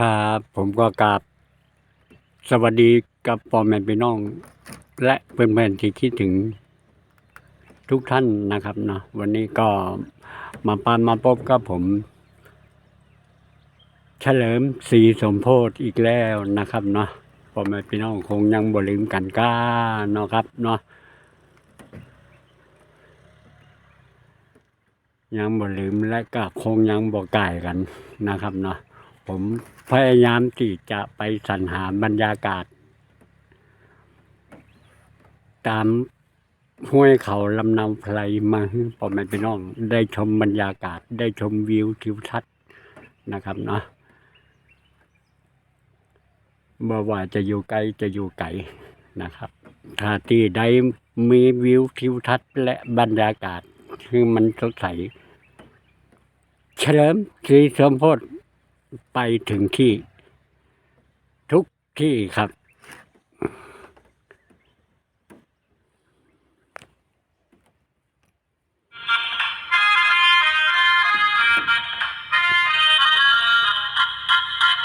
ครับ ผมก็กราบสวัสดีกับพ่อแม่พี่น้อง และเพื่อนๆที่คิดถึงทุกท่านนะครับเนาะวันนี้ก็มาปานมาพบกับผม เฉลิมศรีสมโพธิอีกแล้วนะครับเนาะพ่อแม่พี่น้องคงยังบ่ลืมกันก้าเนาะครับเนาะยังบ่ลืมและก็คงยังบ่ก่ายกันนะครับเนาะ ผมพยายามที่จะไปสรรหาบรรยากาศ ตามห้วยเขาลำเนาไพรมาให้พ่อแม่พี่น้อง ได้ชมบรรยากาศ ได้ชมวิวทิวทัศน์นะครับเนาะบ่ว่าจะอยู่ไกลจะอยู่ไกลนะครับ ถ้าที่ใดมีวิวทิวทัศน์และบรรยากาศที่มันสดใสเฉลิมศรีสมพธิ ไปถึงที่ ทุกที่ครับ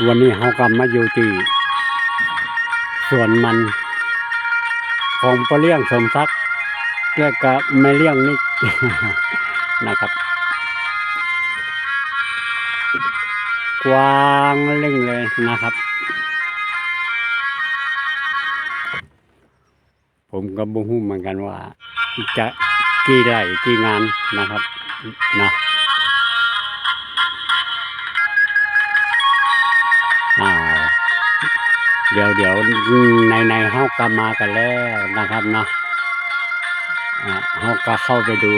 วันนี้เขากลับมาอยู่ที่ส่วนมัน ของปะเลี้ยงสมศักดิ์และก็ไม่เลี้ยงนี่นะครับ กว้างเล่งเลยนะครับ ผมก็บ่ฮู้เหมือนกันว่า จะกี่ไร่กี่งานนะครับนะอ่าเดี๋ยวเดี๋ยวในในเฮาก็มากันแล้วนะครับนะเฮาก็เข้าไปดู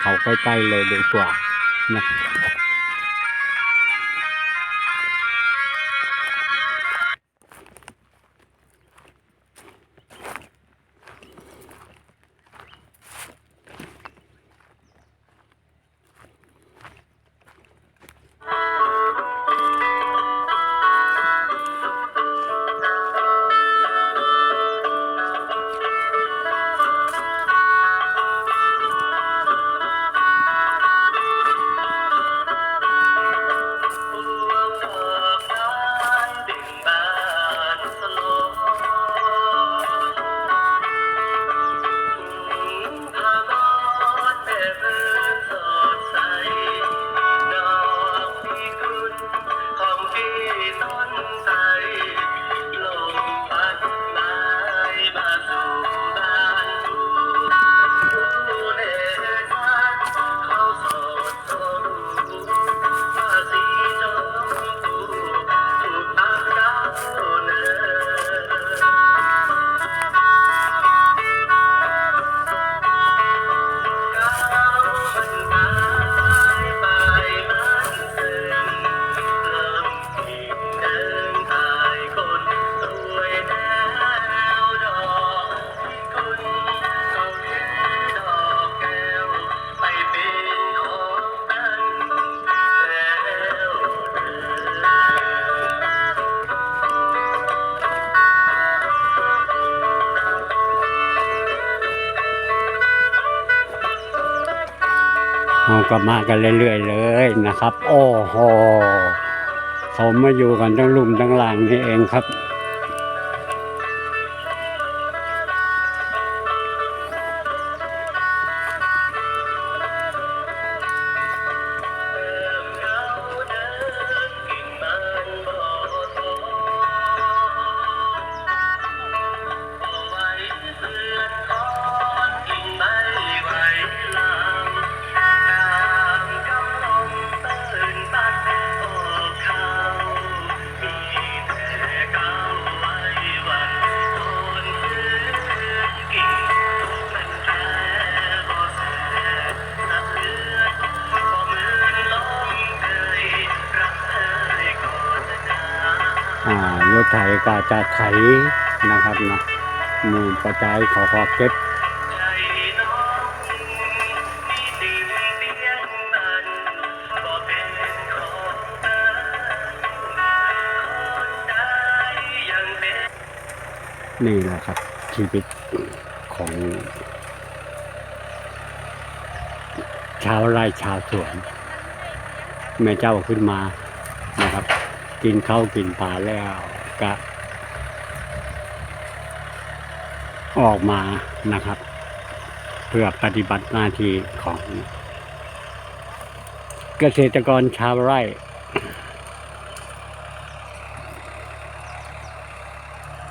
เขาใกล้ๆเลยดีกว่านะ เราก็มากันเรื่อยๆเลยนะครับ โอ้โหเขามาอยู่กันทั้งลุ่มทั้งลางนี่เองครับารถไถก็จะไถนะครับนะมูลประจายขอขอเก็บนี่แหละครับ ชีวิตของชาวไร่ชาวสวน แม่เจ้าขึ้นมานะครับ กินข้าวกินปลาแล้ว ก็ออกมานะครับ เพื่อปฏิบัติหน้าที่ของ เกษตรกรชาวไร่